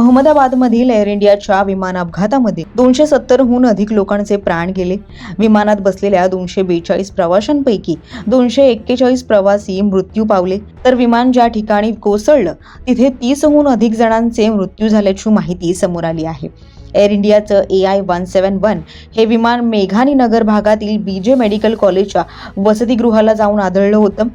अहमदाबादमधील air इंडियाच्या विमान अपघातामध्ये दोनशे सत्तरहून अधिक लोकांचे प्राण गेले. विमानात बसलेल्या दोनशे बेचाळीस प्रवाशांपैकी दोनशे एक्केचाळीस प्रवासी मृत्यू पावले. तर विमान ज्या ठिकाणी कोसळलं तिथे तीसहून अधिक जणांचे मृत्यू झाल्याची माहिती समोर आली आहे. एअर इंडियाचं A I one seven one हे विमान मेघानी नगर भागातील बीजे मेडिकल कॉलेजच्या वसतिगृहाला जाऊन आदळलं होतं.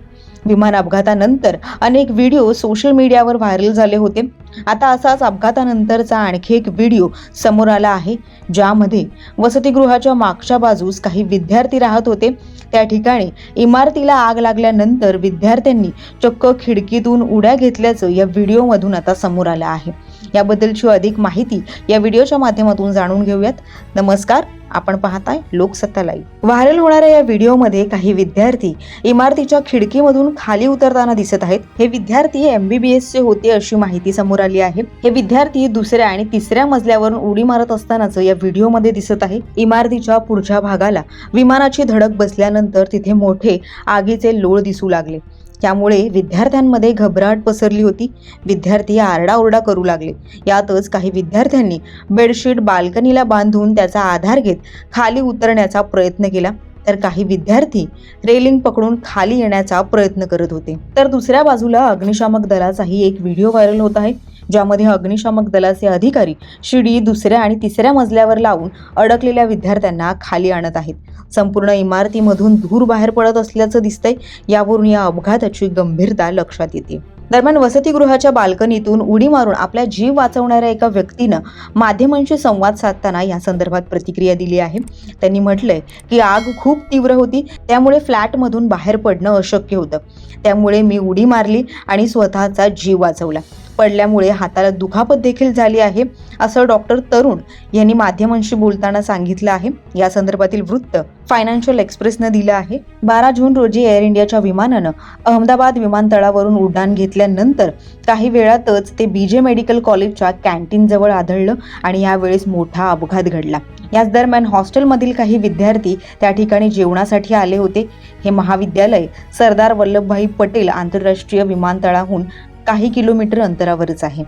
विमान अपघातानंतर अनेक व्हिडिओ सोशल मीडियावर व्हायरल झाले होते. आता असाच अपघातानंतरचा आणखी एक व्हिडिओ समोर आला आहे ज्यामध्ये वसतिगृहाच्या मागच्या बाजूस काही विद्यार्थी राहत होते. त्या ठिकाणी इमारतीला आग लागल्यानंतर विद्यार्थ्यांनी चक्क खिडकीतून उड्या घेतल्याचं या व्हिडिओमधून आता समोर आलं आहे. याबद्दलची अधिक माहिती या व्हिडिओच्या माध्यमातून जाणून घेऊयात. नमस्कार. आपण पाहताय लोकसत्ता लाईव्ह व्हायरल होणाऱ्या या व्हिडिओमध्ये काही विद्यार्थी इमारतीच्या खिडकीमधून खाली उतरताना दिसत आहेत. हे विद्यार्थी एमबीबीएस चे होते अशी माहिती समोर आली आहे. हे विद्यार्थी दुसऱ्या आणि तिसऱ्या मजल्यावरून उडी मारत असतानाच या व्हिडिओमध्ये दिसत आहे. इमारतीच्या पुढच्या भागाला विमानाची धडक बसल्यानंतर तिथे मोठे आगीचे लोळ दिसू लागले. त्यामुळे विद्यार्थ्यांमध्ये घबराट पसरली होती. विद्यार्थी आरडाओरडा करू लागले. यातच काही विद्यार्थ्यांनी बेडशीट बाल्कनीला बांधून त्याचा आधार घेत खाली उतरण्याचा प्रयत्न केला. तर काही विद्यार्थी रेलिंग पकडून खाली येण्याचा प्रयत्न करत होते. तर दुसऱ्या बाजूला अग्निशामक दलाचाही एक व्हिडिओ व्हायरल होत आहे ज्यामध्ये अग्निशामक दलाचे अधिकारी शिडी दुसऱ्या आणि तिसऱ्या मजल्यावर लावून अडकलेल्या विद्यार्थ्यांना खाली आणत आहेत. संपूर्ण इमारतीमधून धूर बाहेर पडत असल्याचं दिसतंय यावरून या अपघाताची गंभीरता लक्षात येते. दरम्यान वसतिगृहाच्या बाल्कनीतून उडी मारून आपला जीव वाचवणाऱ्या एका व्यक्तीनं माध्यमांशी संवाद साधताना या संदर्भात प्रतिक्रिया दिली आहे. त्यांनी म्हटलंय की आग खूप तीव्र होती त्यामुळे फ्लॅटमधून बाहेर पडणं अशक्य होतं. त्यामुळे मी उडी मारली आणि स्वतःचा जीव वाचवला. पडल्यामुळे हाताला दुखापत देखील झाली आहे असं डॉक्टर तरुण यांनी माध्यमांशी बोलताना सांगितलं आहे. या संदर्भातील वृत्त फायनान्शियल एक्सप्रेसनं दिलं आहे. बारा जून रोजी एअर इंडियाच्या विमानानं अहमदाबाद विमानतळावरून उड्डाण घेतल्यानंतर काही वेळातच ते बीजे मेडिकल कॉलेजच्या कॅन्टीन जवळ आढळलं आणि यावेळेस मोठा अपघात घडला. याच दरम्यान हॉस्टेलमधील काही विद्यार्थी त्या ठिकाणी जेवणासाठी आले होते. हे महाविद्यालय सरदार वल्लभभाई पटेल आंतरराष्ट्रीय विमानतळाहून काही किलोमीटर अंतरावरच आहे.